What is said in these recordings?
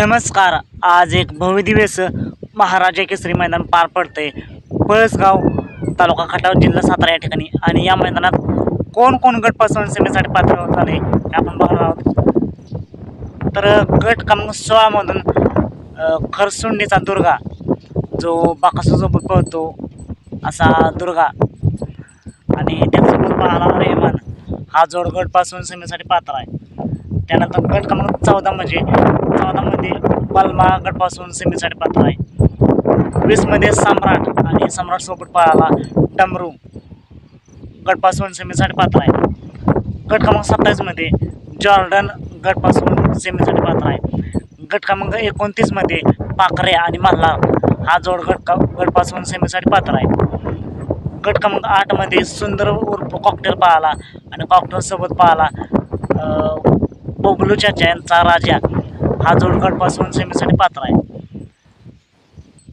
नमस्कार. आज एक भव्यदिवस महाराजा केसरी मैदान पार पडते पळसगाव तालुका खटाव जिल्हा सातारा या ठिकाणी. आणि या मैदानात कोण कोण गटपासून सेमीसाठी पात्र होत आले हे आपण बघणार आहोत. तर गट क्रमांक सोळामधून खरसुंडीचा दुर्गा जो बाकासूसोबत पळतो असा दुर्गा. आणि त्याच्यासोबत पाहणार रेहमान. हा जोड गटपासून सेमीसाठी पात्र आहे. त्यानंतर गट क्रमांक चौदा म्हणजे चौदामध्ये बलमा गटपासून सेमीसाठी पात्र आहे. वीसमध्ये सम्राट आणि सम्राट सोबत पाळाला डमरू गटपासून सेमीसाठी पात्र आहे. गट क्रमांक सत्तावीसमध्ये जॉर्डन गटपासून सेमीसाठी पात्र आहे. गट क्रमांक एकोणतीसमध्ये पाखरे आणि मल्हार हा जोड गट गटपासून सेमीसाठी पात्र आहे. गट क्रमांक आठमध्ये सुंदर उर्फ कॉकटेल पाळाला आणि कॉकटेलसोबत पाळाला अं, बबलू चाचा यांचा राजा हा जोड सेमीसाठी पात्र आहे.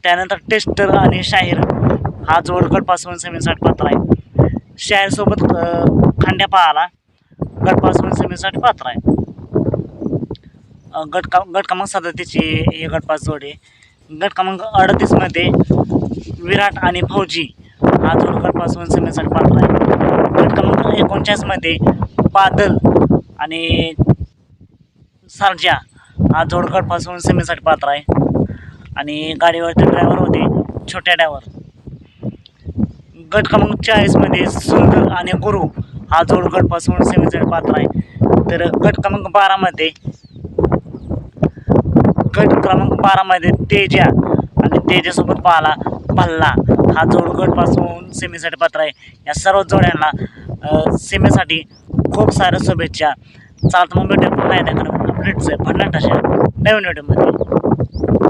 त्यानंतर टेस्टर आणि शाहीर हा जोड सेमीसाठी पात्र आहे. शाहीरसोबत खांड्या पाहाला गटपासून सेमीसाठी पात्र आहे. गटका गट का गट क्रमांक हे गटपास जोड. आहे गट क्रमांक अडतीसमध्ये विराट आणि फौजी हा जोड गटपासून सेमीसाठी पात्र आहे. गट क्रमांक एकोणचाळीसमध्ये बादल आणि सर्जा हा जोड गटपासून सेमीसाठी पात्र आहे. आणि गाडीवरती ड्रायव्हर होते छोट्या ड्रायव्हर गट क्रमांक चाळीसमध्ये सुंदर आणि गुरु हा जोडगटपासून सेमीसाठी पात्र आहे. तर गट क्रमांक बारामध्ये गट क्रमांक बारामध्ये तेजा आणि तेजासोबत पाहला भल्ला हा जोडगटपासून सेमीसाठी पात्र आहे. या सर्व जोड्यांना सेमीसाठी खूप साऱ्या शुभेच्छा. सात मीटर पण नाही त्याकडं आपलेच आहे पन्नास टशा नवीन मीटरमध्ये